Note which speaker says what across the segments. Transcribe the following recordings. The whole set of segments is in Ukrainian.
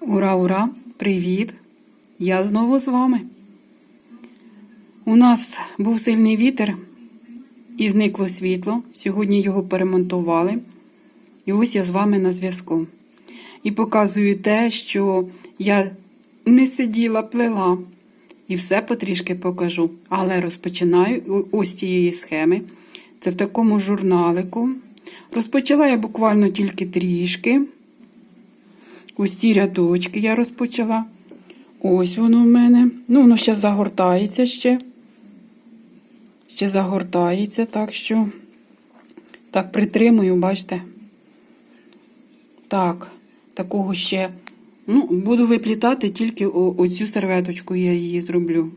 Speaker 1: Ура, ура! Привіт! Я знову з вами. У нас був сильний вітер і зникло світло. Сьогодні його перемонтували. І ось я з вами на зв'язку. І показую те, що я не сиділа, плела. І все потрішки покажу. Але розпочинаю ось цієї схеми. Це в такому журналику. Розпочала я буквально тільки трішки. Ось рядочки я розпочала. Ось воно в мене. Ну, воно ще загортається ще. Ще загортається, так що. Так, притримую, бачите. Так, такого ще. Ну, буду виплітати тільки оцю серветочку, я її зроблю.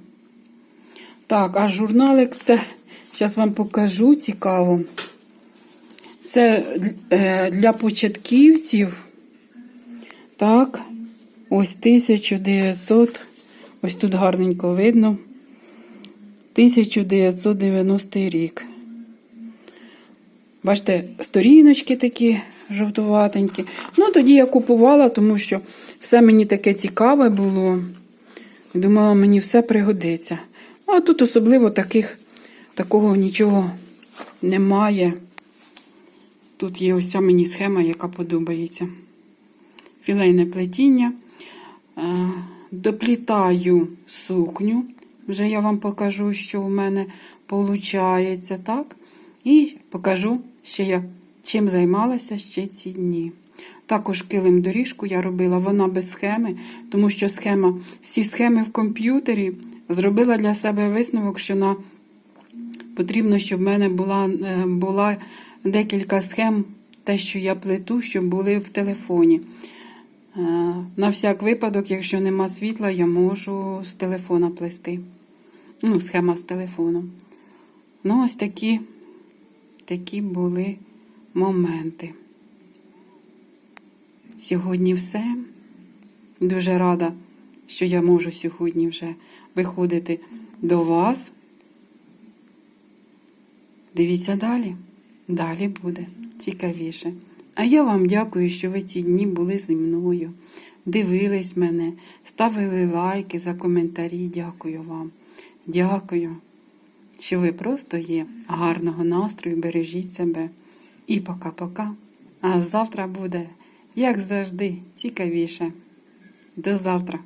Speaker 1: Так, а журналик це, зараз вам покажу цікаво. Це е, для початківців. Так, ось 1900, ось тут гарненько видно. 1990 рік. Бачите, сторіночки такі жовтуватенькі. Ну, тоді я купувала, тому що все мені таке цікаве було. Думала, мені все пригодиться. А тут особливо таких, такого нічого немає. Тут є ось ця мені схема, яка подобається. Філейне плетіння. Е, Доплітаю сукню. Вже я вам покажу, що в мене виходить, так? І покажу, ще я чим займалася ще ці дні. Також килим доріжку я робила, вона без схеми, тому що схема, всі схеми в комп'ютері зробила для себе висновок, що на потрібно, щоб в мене була, е, була декілька схем, те, що я плету, щоб були в телефоні. Е, На всяк випадок, якщо нема світла, я можу з телефона плести. Ну, схема з телефоном. Ну, ось такі, такі були моменти. Сьогодні все. Дуже рада, що я можу сьогодні вже виходити до вас. Дивіться далі. Далі буде цікавіше. А я вам дякую, що ви ці дні були зі мною. Дивились мене, ставили лайки за коментарі. Дякую вам. Дякую, що ви просто є. Гарного настрою, бережіть себе. І пока-пока. А завтра буде, як завжди, цікавіше. До завтра.